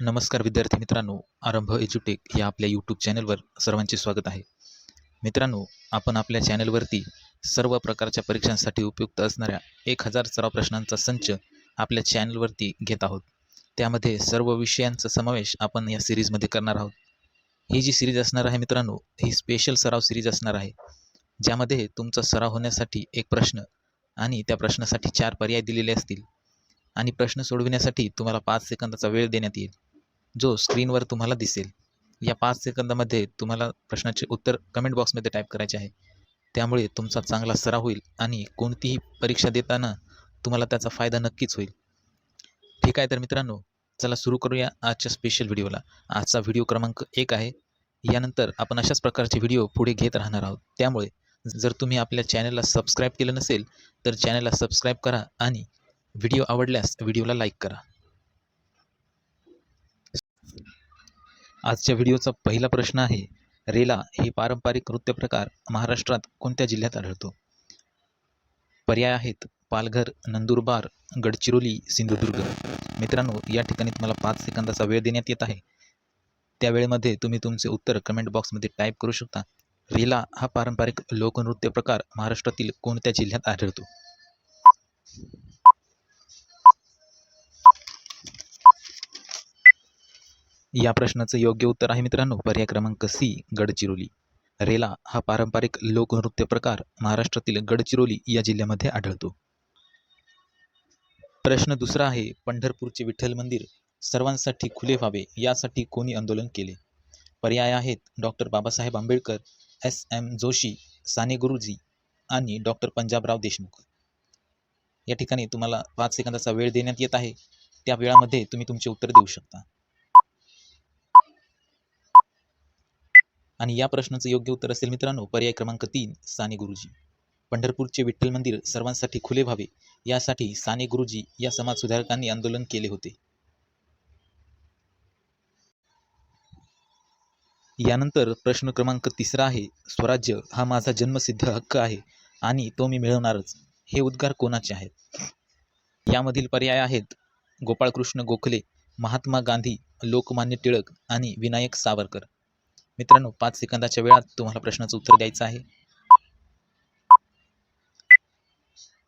नमस्कार विद्यार्थी मित्रांनो आरंभ एज्युटेक या आपल्या यूट्यूब चॅनलवर सर्वांचे स्वागत आहे. मित्रांनो आपण आपल्या चॅनलवरती सर्व प्रकारच्या परीक्षांसाठी उपयुक्त असणाऱ्या एक हजार सराव प्रश्नांचा संच आपल्या चॅनलवरती घेत आहोत. त्यामध्ये सर्व विषयांचा समावेश आपण या सिरीजमध्ये करणार आहोत. ही जी सिरीज असणार आहे मित्रांनो ही स्पेशल सराव सिरीज असणार आहे ज्यामध्ये तुमचा सराव होण्यासाठी एक प्रश्न आणि त्या प्रश्नासाठी चार पर्याय दिलेले असतील आणि प्रश्न सोडविण्यासाठी तुम्हाला पाच सेकंदाचा वेळ देण्यात येईल. जो स्क्रीनवर तुम्हाला दिसेल या पाच सेकंदामध्ये तुम्हाला प्रश्नाचे उत्तर कमेंट बॉक्समध्ये टाईप करायचे आहे. त्यामुळे तुमचा चांगला सराव होईल आणि कोणतीही परीक्षा देताना तुम्हाला त्याचा फायदा नक्कीच होईल. ठीक आहे तर मित्रांनो चला सुरू करूया आजच्या स्पेशल व्हिडिओला आजचा व्हिडिओ क्रमांक एक आहे. यानंतर आपण अशाच प्रकारचे व्हिडिओ पुढे घेत राहणार आहोत. त्यामुळे जर तुम्ही आपल्या चॅनलला सबस्क्राईब केलं नसेल तर चॅनलला सबस्क्राईब करा आणि व्हिडिओ आवडल्यास व्हिडिओला लाईक करा. आजच्या व्हिडिओचा पहिला प्रश्न आहे रेला हे पारंपरिक नृत्यप्रकार महाराष्ट्रात कोणत्या जिल्ह्यात आढळतो? पर्याय आहेत पालघर नंदुरबार गडचिरोली सिंधुदुर्ग. मित्रांनो या ठिकाणी तुम्हाला पाच सेकंदाचा वेळ देण्यात येत आहे. त्या वेळेमध्ये तुम्ही तुमचे उत्तर कमेंट बॉक्समध्ये टाईप करू शकता. रेला हा पारंपरिक लोकनृत्य प्रकार महाराष्ट्रातील कोणत्या जिल्ह्यात आढळतो? या प्रश्नाचं योग्य उत्तर आहे मित्रांनो. पर्याय क्रमांक सी गडचिरोली. रेला हा पारंपरिक लोकनृत्य प्रकार महाराष्ट्रातील गडचिरोली या जिल्ह्यामध्ये आढळतो. प्रश्न दुसरा आहे पंढरपूरचे विठ्ठल मंदिर सर्वांसाठी खुले व्हावे यासाठी कोणी आंदोलन केले? पर्याय आहेत doctor Babasaheb Ambedkar S. M. Joshi Sane Guruji आणि डॉक्टर पंजाबराव देशमुख. या ठिकाणी तुम्हाला पाच सेकंदाचा वेळ देण्यात येत आहे. त्या वेळामध्ये तुम्ही तुमचे उत्तर देऊ शकता. आणि या प्रश्नाचं योग्य उत्तर असेल मित्रांनो पर्याय क्रमांक तीन साने गुरुजी. पंढरपूरचे विठ्ठल मंदिर सर्वांसाठी खुले व्हावे यासाठी साने गुरुजी या समाजसुधारकांनी आंदोलन केले होते. यानंतर प्रश्न क्रमांक तिसरा आहे स्वराज्य हा माझा जन्मसिद्ध हक्क आहे आणि तो मी मिळवणारच हे उद्गार कोणाचे आहेत? यामधील पर्याय आहेत गोपाळकृष्ण गोखले महात्मा गांधी लोकमान्य टिळक आणि विनायक सावरकर. मित्रांनो पाच सेकंदाच्या वेळात तुम्हाला प्रश्नाचं उत्तर द्यायचं आहे.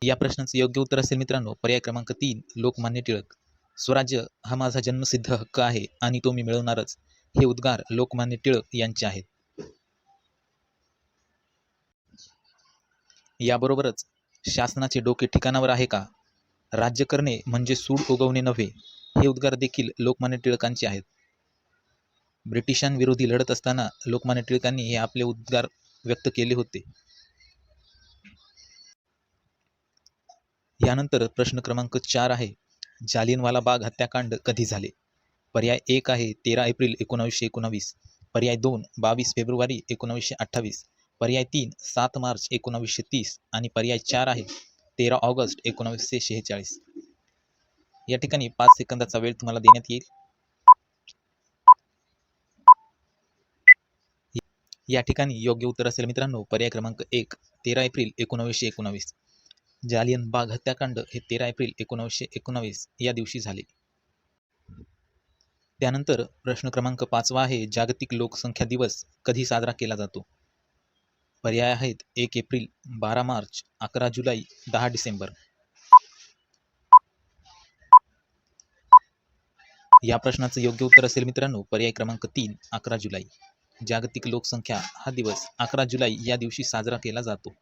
या प्रश्नाचं योग्य उत्तर असेल मित्रांनो पर्याय क्रमांक तीन लोकमान्य टिळक. स्वराज्य हा माझा जन्मसिद्ध हक्क आहे आणि तो मी मिळवणारच. हे उद्गार लोकमान्य टिळक यांचे आहेत. याबरोबरच शासनाचे डोके ठिकाणावर आहे का? राज्य करणे म्हणजे सूड उगवणे नव्हे हे उद्गार देखील लोकमान्य टिळकांचे आहेत. ब्रिटिशांविरोधी लढत असताना लोकमान्य टिळकांनी हे आपले उद्गार व्यक्त केले होते. यानंतर प्रश्न क्रमांक चार आहे जालियनवाला बाग हत्याकांड कधी झाले? पर्याय एक आहे तेरा एप्रिल एकोणावीसशे एकोणावीस. पर्याय दोन बावीस फेब्रुवारी एकोणावीसशे अठ्ठावीस. पर्याय तीन सात मार्च एकोणावीसशे तीस. आणि पर्याय चार आहे तेरा ऑगस्ट एकोणावीसशे शेहेचाळीस. या ठिकाणी पाच सेकंदाचा वेळ तुम्हाला देण्यात येईल. या ठिकाणी योग्य उत्तर असेल मित्रांनो. पर्याय क्रमांक एक तेरा एप्रिल एकोणावीसशे एकोणावीस. जालियन बाग हत्याकांड हे तेरा एप्रिल एकोणावीसशे एकोणावीस या दिवशी झाले. त्यानंतर प्रश्न क्रमांक पाचवा आहे जागतिक लोकसंख्या दिवस कधी साजरा केला जातो? पर्याय आहेत एक एप्रिल बारा मार्च अकरा जुलै दहा डिसेंबर. या प्रश्नाचं योग्य उत्तर असेल मित्रांनो पर्याय क्रमांक तीन अकरा जुलै. जागतिक लोकसंख्या हा दिवस अकरा जुलै या दिवशी साजरा केला जातो.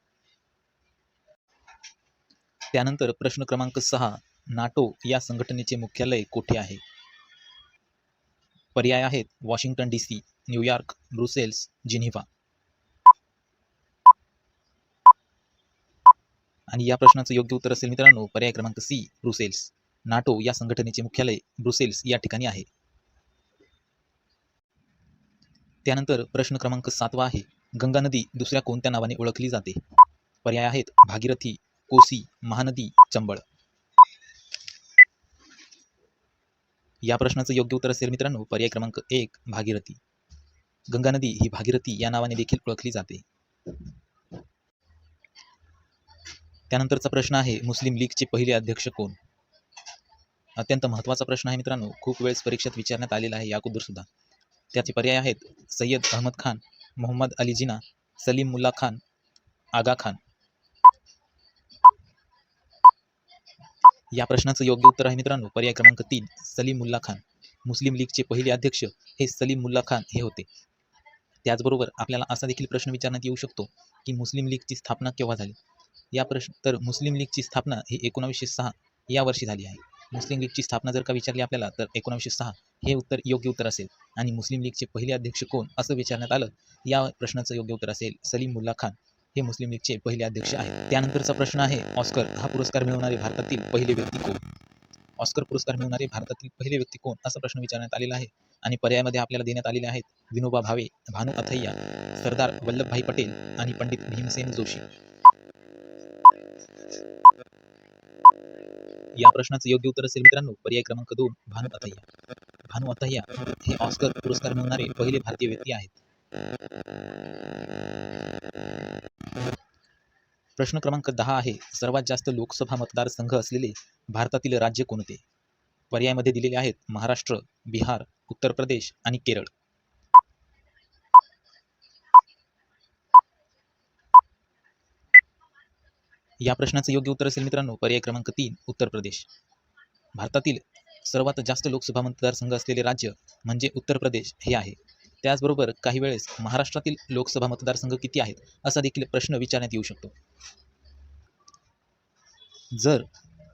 त्यानंतर प्रश्न क्रमांक सहा नाटो या संघटनेचे मुख्यालय कोठे आहे? पर्याय आहेत Washington D C New York Brussels Geneva. आणि या प्रश्नाचं योग्य उत्तर असेल मित्रांनो पर्याय क्रमांक सी ब्रुसेल्स. नाटो या संघटनेचे मुख्यालय ब्रुसेल्स या ठिकाणी आहे. त्यानंतर प्रश्न क्रमांक सातवा आहे. गंगा नदी दुसऱ्या कोणत्या नावाने ओळखली जाते? पर्याय आहेत भागीरथी कोसी महानदी चंबळ. या प्रश्नाचं योग्य उत्तर असेल मित्रांनो पर्याय क्रमांक एक भागीरथी. गंगा नदी ही भागीरथी या नावाने देखील ओळखली जाते. त्यानंतरचा प्रश्न आहे मुस्लिम लीगचे पहिले अध्यक्ष कोण? अत्यंत महत्त्वाचा प्रश्न आहे मित्रांनो खूप वेळेस परीक्षेत विचारण्यात आलेला आहे या सुद्धा. त्याचे पर्याय आहेत. सय्यद अहमद खान मोहम्मद अली जिना सलीम मुल्ला खान आगा खान. या प्रश्नाचं योग्य उत्तर आहे मित्रांनो. पर्याय क्रमांक तीन सलीम मुल्ला खान. मुस्लिम लीगचे पहिले अध्यक्ष हे सलीम मुल्ला खान हे होते. त्याचबरोबर आपल्याला असा देखील प्रश्न विचारण्यात येऊ शकतो की मुस्लिम लीगची स्थापना केव्हा झाली? या प्रश्न तर मुस्लिम लीगची स्थापना ही एकोणावीसशे सहा या वर्षी झाली आहे. मुस्लिम लीगची स्थापना जर का विचारली आपल्याला तर एकोणावीसशे सहा हे उत्तर योग्य उत्तर असेल. आणि मुस्लिम लीगचे पहिले अध्यक्ष कोण असं विचारण्यात आलं या प्रश्नाचं योग्य उत्तर असेल सलीम मुल्ला खान. हे मुस्लिम लीगचे पहिले अध्यक्ष आहेत. त्यानंतरचा प्रश्न आहे ऑस्कर हा पुरस्कार मिळवणारे भारतातील पहिले व्यक्ती कोण? ऑस्कर पुरस्कार मिळवणारे भारतातील पहिले व्यक्ती कोण? असा प्रश्न विचारण्यात आलेला आहे. आणि पर्यायामध्ये आपल्याला देण्यात आलेले आहेत विनोबा भावे भानू अथय्या सरदार वल्लभभाई पटेल आणि पंडित भीमसेन जोशी. या प्रश्नाचं योग्य उत्तर असेल मित्रांनो पर्याय क्रमांक दोन भानू अथय्या भानू अथय्या हे ऑस्कर पुरस्कार मिळवणारे पहिले भारतीय व्यक्ती आहेत. प्रश्न क्रमांक दहा आहे सर्वात जास्त लोकसभा मतदारसंघ असलेले भारतातील राज्य कोणते? पर्यायमध्ये दिलेले आहेत महाराष्ट्र बिहार उत्तर प्रदेश आणि केरळ. या प्रश्नाचं योग्य उत्तर असेल मित्रांनो पर्याय क्रमांक तीन उत्तर प्रदेश. भारतातील सर्वात जास्त लोकसभा मतदारसंघ असलेले राज्य म्हणजे उत्तर प्रदेश हे आहे. त्याचबरोबर काही वेळेस महाराष्ट्रातील लोकसभा मतदारसंघ किती आहेत असा देखील प्रश्न विचारण्यात येऊ शकतो. जर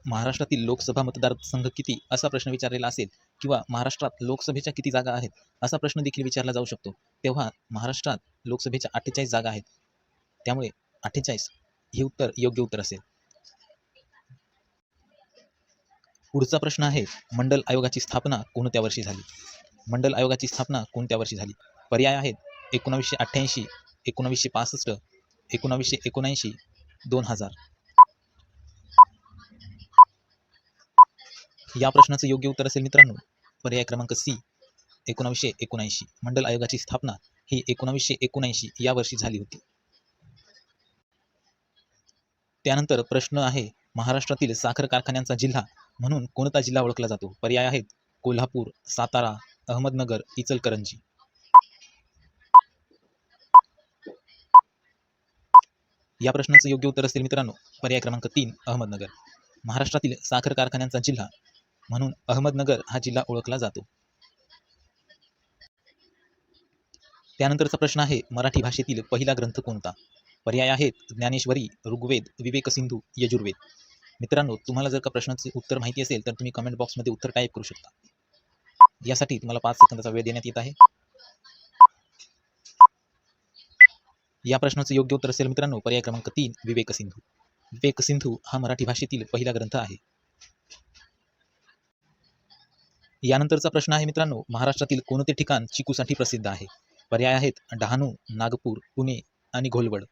महाराष्ट्रातील लोकसभा मतदारसंघ किती असा प्रश्न विचारलेला असेल किंवा महाराष्ट्रात लोकसभेच्या किती जागा आहेत असा प्रश्न देखील विचारला जाऊ शकतो. तेव्हा महाराष्ट्रात लोकसभेच्या अठ्ठेचाळीस जागा आहेत. त्यामुळे अठ्ठेचाळीस हे उत्तर योग्य उत्तर असेल. पुढचा प्रश्न आहे मंडल आयोगाची स्थापना कोणत्या वर्षी झाली? मंडल आयोगाची स्थापना कोणत्या वर्षी झाली? पर्याय आहेत एकोणावीसशे अठ्ठ्याऐंशी एकोणावीसशे पासष्ट एकोणावीसशे एकोणऐंशी दोन हजार. या प्रश्नाचं योग्य उत्तर असेल मित्रांनो पर्याय क्रमांक सी एकोणावीसशे एकोणऐंशी. मंडल आयोगाची स्थापना ही एकोणावीसशे एकोणऐंशी या वर्षी झाली होती. त्यानंतर प्रश्न आहे महाराष्ट्रातील साखर कारखान्यांचा जिल्हा म्हणून कोणता जिल्हा ओळखला जातो? पर्याय आहेत कोल्हापूर सातारा अहमदनगर इचलकरंजी. या प्रश्नाचं योग्य उत्तर असेल मित्रांनो पर्याय क्रमांक तीन अहमदनगर. महाराष्ट्रातील साखर कारखान्यांचा जिल्हा म्हणून अहमदनगर हा जिल्हा ओळखला जातो. त्यानंतरचा प्रश्न आहे मराठी भाषेतील पहिला ग्रंथ कोणता? पर्याय आहेत. ज्ञानेश्वरी ऋग्वेद विवेक सिंधू यजुर्वेद. मित्रांनो तुम्हाला जर का प्रश्नाचे उत्तर माहिती असेल तर तुम्ही कमेंट बॉक्समध्ये उत्तर टाईप करू शकता. यासाठी तुम्हाला पाच सेकंदाचा वेळ देण्यात येत आहे. या प्रश्नाचं योग्य उत्तर असेल मित्रांनो पर्याय क्रमांक तीन विवेक सिंधू हा मराठी भाषेतील पहिला ग्रंथ आहे. यानंतरचा प्रश्न आहे मित्रांनो महाराष्ट्रातील कोणते ठिकाण चिकूसाठी प्रसिद्ध आहे? पर्याय आहेत डहाणू नागपूर पुणे आणि घोलवड.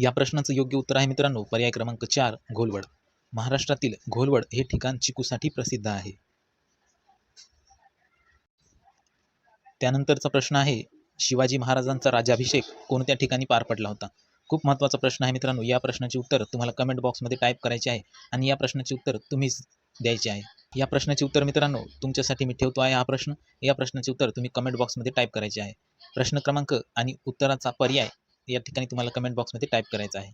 या प्रश्नाचं योग्य उत्तर आहे मित्रांनो. पर्याय क्रमांक चार घोलवड. महाराष्ट्रातील घोलवड हे ठिकाण चिकूसाठी प्रसिद्ध आहे. त्यानंतरचा प्रश्न आहे शिवाजी महाराजांचा राजाभिषेक कोणत्या ठिकाणी पार पडला होता? खूप महत्त्वाचा प्रश्न आहे मित्रांनो. या प्रश्नाचे उत्तर तुम्हाला कमेंट बॉक्समध्ये टाईप करायचे आहे आणि या प्रश्नाचे उत्तर तुम्हीच द्यायचे आहे. या प्रश्नाचे उत्तर मित्रांनो तुमच्यासाठी मी ठेवतो आहे हा प्रश्न. या प्रश्नाचे उत्तर तुम्ही कमेंट बॉक्समध्ये टाईप करायचे आहे. प्रश्न क्रमांक आणि उत्तराचा पर्याय या ठिकाणी तुम्हाला कमेंट बॉक्समध्ये टाईप करायचा आहे.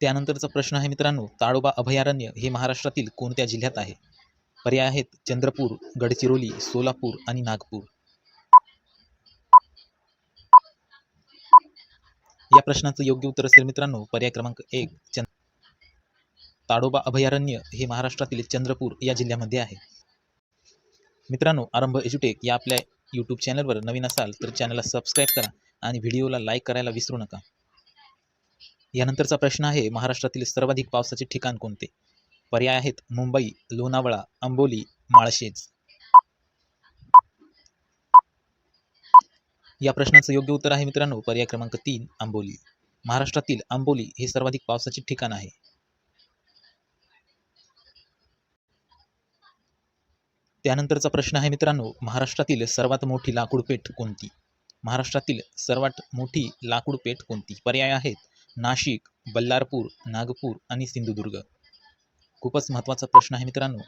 त्यानंतरचा प्रश्न आहे मित्रांनो ताडोबा अभयारण्य हे महाराष्ट्रातील कोणत्या जिल्ह्यात आहे? पर्याय आहेत चंद्रपूर गडचिरोली सोलापूर आणि नागपूर. या प्रश्नाचं योग्य उत्तर असेल मित्रांनो पर्याय क्रमांक एक चंद ताडोबा अभयारण्य हे महाराष्ट्रातील चंद्रपूर या जिल्ह्यामध्ये आहे. मित्रांनो आरंभ एज्युटेक या आपल्या यूट्यूब चॅनलवर नवीन असाल तर चॅनलला सबस्क्राईब करा आणि व्हिडिओला लाईक करायला विसरू नका. यानंतरचा प्रश्न आहे महाराष्ट्रातील सर्वाधिक पावसाचे ठिकाण कोणते? पर्याय आहेत मुंबई लोणावळा अंबोली माळशेज. या प्रश्नाचं योग्य उत्तर आहे मित्रांनो पर्याय क्रमांक तीन आंबोली महाराष्ट्रातील आंबोली हे सर्वाधिक पावसाचे ठिकाण आहे. त्यानंतरचा प्रश्न आहे मित्रांनो महाराष्ट्रातील सर्वात मोठी लाकूड पेठ कोणती? महाराष्ट्रातील सर्वात मोठी लाकूड पेठ कोणती? पर्याय आहेत नाशिक बल्लारपूर नागपूर आणि सिंधुदुर्ग. खूपच महत्त्वाचा प्रश्न आहे मित्रांनो.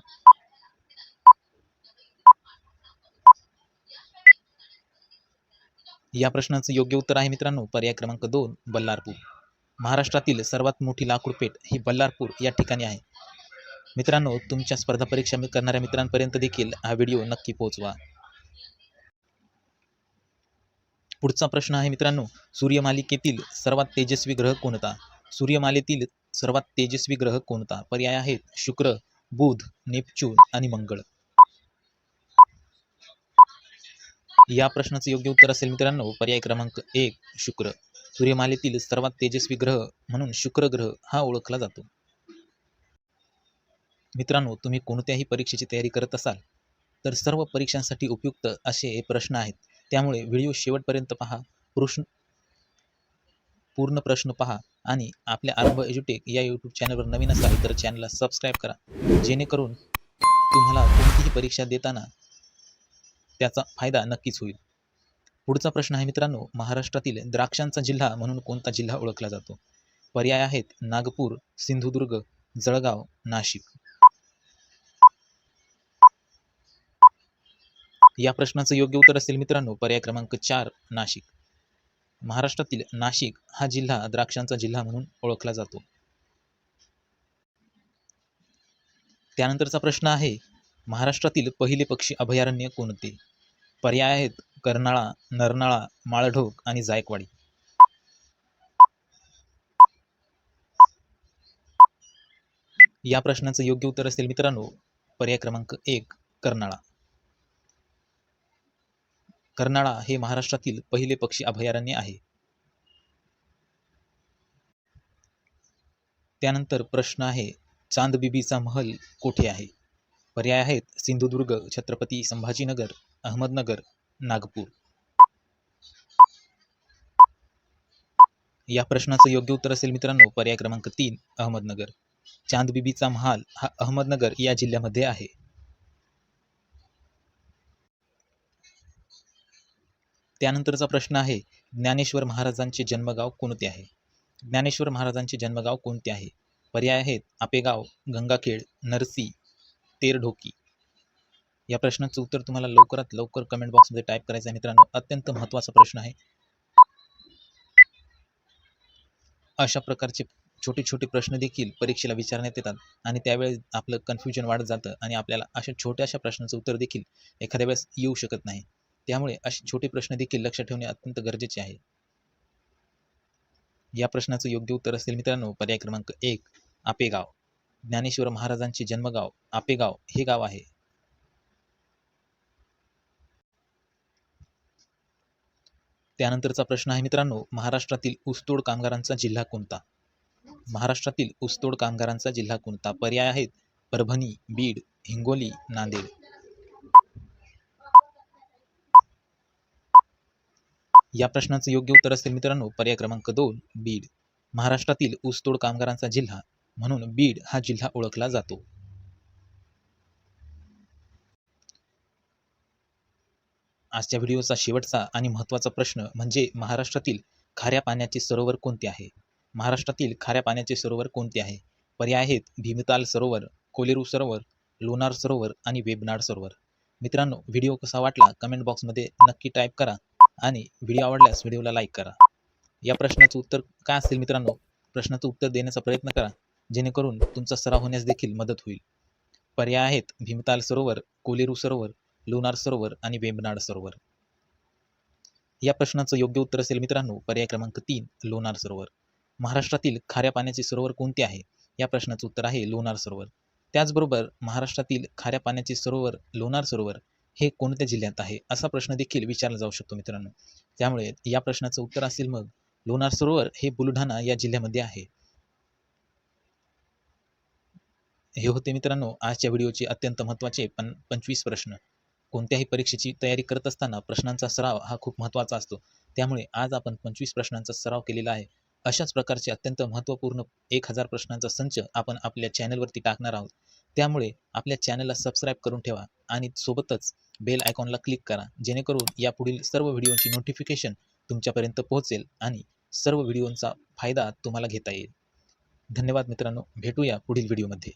या प्रश्नाचं योग्य उत्तर आहे मित्रांनो पर्याय क्रमांक दोन बल्लारपूर. महाराष्ट्रातील सर्वात मोठी लाकूड पेठ ही बल्लारपूर या ठिकाणी आहे. मित्रांनो तुमच्या स्पर्धा परीक्षा मी करणाऱ्या मित्रांपर्यंत देखील हा व्हिडिओ नक्की पोहोचवा. पुढचा प्रश्न आहे मित्रांनो सूर्यमालिकेतील सर्वात तेजस्वी ग्रह कोणता? सूर्यमालेतील सर्वात तेजस्वी ग्रह कोणता? पर्याय आहेत शुक्र बुध नेपच्यून आणि मंगळ. या प्रश्नाचं योग्य उत्तर असेल मित्रांनो पर्याय क्रमांक एक शुक्र. सूर्यमालेतील सर्वात तेजस्वी ग्रह म्हणून शुक्र ग्रह हा ओळखला जातो. मित्रांनो तुम्ही कोणत्याही परीक्षेची तयारी करत असाल तर सर्व परीक्षांसाठी उपयुक्त असे हे प्रश्न आहेत. त्यामुळे व्हिडिओ शेवटपर्यंत पहा प्रश्न पूर्ण प्रश्न पहा आणि आपल्या आरंभ एज्युटेक या यूट्यूब चॅनलवर नवीन असाल तर चॅनलला सबस्क्राईब करा. जेणेकरून तुम्हाला कोणतीही परीक्षा देताना त्याचा फायदा नक्कीच होईल. पुढचा प्रश्न आहे मित्रांनो महाराष्ट्रातील द्राक्षांचा जिल्हा म्हणून कोणता जिल्हा ओळखला जातो? पर्याय आहेत नागपूर सिंधुदुर्ग जळगाव नाशिक. या प्रश्नाचं योग्य उत्तर असेल मित्रांनो पर्याय क्रमांक चार नाशिक. महाराष्ट्रातील नाशिक हा जिल्हा द्राक्षांचा जिल्हा म्हणून ओळखला जातो. त्यानंतरचा प्रश्न आहे महाराष्ट्रातील पहिले पक्षी अभयारण्य कोणते? पर्याय आहेत कर्नाळा नरनाळा माळढोक आणि जायकवाडी. या प्रश्नाचं योग्य उत्तर असेल मित्रांनो पर्याय क्रमांक एक कर्नाळा. कर्नाळा हे महाराष्ट्रातील पहिले पक्षी अभयारण्य आहे. त्यानंतर प्रश्न आहे चांदबिबीचा महल कोठे आहे? पर्याय आहेत सिंधुदुर्ग छत्रपती संभाजीनगर अहमदनगर नागपूर. या प्रश्नाचं योग्य उत्तर असेल मित्रांनो पर्याय क्रमांक तीन अहमदनगर. चांदबिबीचा महाल हा अहमदनगर या जिल्ह्यामध्ये आहे. त्यानंतरचा प्रश्न आहे ज्ञानेश्वर महाराजांचे जन्मगाव कोणते आहे? ज्ञानेश्वर महाराजांचे जन्मगाव कोणते आहे? पर्याय आहेत आपेगाव गंगाखेड नरसी तेरढोकी. या प्रश्नाचं उत्तर तुम्हाला लवकरात लवकर कमेंट बॉक्समध्ये टाईप करायचं आहे. मित्रांनो अत्यंत महत्त्वाचा प्रश्न आहे. अशा प्रकारचे छोटे छोटे प्रश्न देखील परीक्षेला विचारण्यात येतात आणि त्यावेळेस आपलं कन्फ्युजन वाढत जातं आणि आपल्याला अशा छोट्याशा प्रश्नाचं उत्तर देखील एखाद्या वेळेस येऊ शकत नाही. त्यामुळे असे छोटे प्रश्न देखील लक्ष ठेवणे अत्यंत गरजेचे आहे. या प्रश्नाचं योग्य उत्तर असेल मित्रांनो पर्याय क्रमांक एक आपेगाव. ज्ञानेश्वर महाराजांचे जन्मगाव आपेगाव हे गाव आहे. त्यानंतरचा प्रश्न आहे मित्रांनो महाराष्ट्रातील ऊसतोड कामगारांचा जिल्हा कोणता? महाराष्ट्रातील ऊसतोड कामगारांचा जिल्हा कोणता? पर्याय आहेत परभणी बीड हिंगोली नांदेड. या प्रश्नाचं योग्य उत्तर असेल मित्रांनो पर्याय क्रमांक दोन बीड. महाराष्ट्रातील ऊसतोड कामगारांचा जिल्हा म्हणून बीड हा जिल्हा ओळखला जातो. आजच्या व्हिडिओचा शेवटचा आणि महत्त्वाचा प्रश्न म्हणजे महाराष्ट्रातील खाऱ्या पाण्याचे सरोवर कोणते आहे? महाराष्ट्रातील खाऱ्या पाण्याचे सरोवर कोणते आहे? पर्याय आहेत भीमताल सरोवर कोलेरू सरोवर लोणार सरोवर आणि वेबनाड सरोवर. मित्रांनो व्हिडिओ कसा वाटला कमेंट बॉक्समध्ये नक्की टाईप करा. आणि व्हिडिओ आवडल्यास व्हिडिओला लाईक करा. या प्रश्नाचं उत्तर काय असेल मित्रांनो? प्रश्नाचं उत्तर देण्याचा प्रयत्न करा. जेणेकरून तुमचा सराव होण्यास देखील मदत होईल. पर्याय आहेत भीमताल सरोवर कोलेरू सरोवर लोणार सरोवर आणि वेंबनाड सरोवर. या प्रश्नाचं योग्य उत्तर असेल मित्रांनो पर्याय क्रमांक तीन लोणार सरोवर. महाराष्ट्रातील खाऱ्या पाण्याचे सरोवर कोणते आहे? या प्रश्नाचं उत्तर आहे लोणार सरोवर. त्याचबरोबर महाराष्ट्रातील खाऱ्या पाण्याचे सरोवर लोणार सरोवर हे कोणत्या जिल्ह्यात आहे? असा प्रश्न देखील विचारला जाऊ शकतो मित्रांनो. त्यामुळे या प्रश्नाचं उत्तर असेल मग लोणार सरोवर हे बुलढाणा या जिल्ह्यामध्ये आहे. हे होते मित्रांनो आजच्या व्हिडिओचे अत्यंत महत्त्वाचे पण पंचवीस प्रश्न. कोणत्याही परीक्षेची तयारी करत असताना प्रश्नांचा सराव हा खूप महत्त्वाचा असतो. त्यामुळे आज आपण पंचवीस प्रश्नांचा सराव केलेला आहे. अशाच प्रकारचे अत्यंत महत्त्वपूर्ण एक हजार प्रश्नांचा संच आपण आपल्या चॅनलवरती टाकणार आहोत. त्यामुळे आपल्या चॅनलला सबस्क्राईब करून ठेवा आणि सोबतच बेल आयकॉनला क्लिक करा जेणेकरून यापुढील सर्व व्हिडिओंची नोटिफिकेशन तुमच्यापर्यंत पोहोचेल आणि सर्व व्हिडिओंचा फायदा तुम्हाला घेता येईल. धन्यवाद मित्रांनो भेटूया पुढील व्हिडिओमध्ये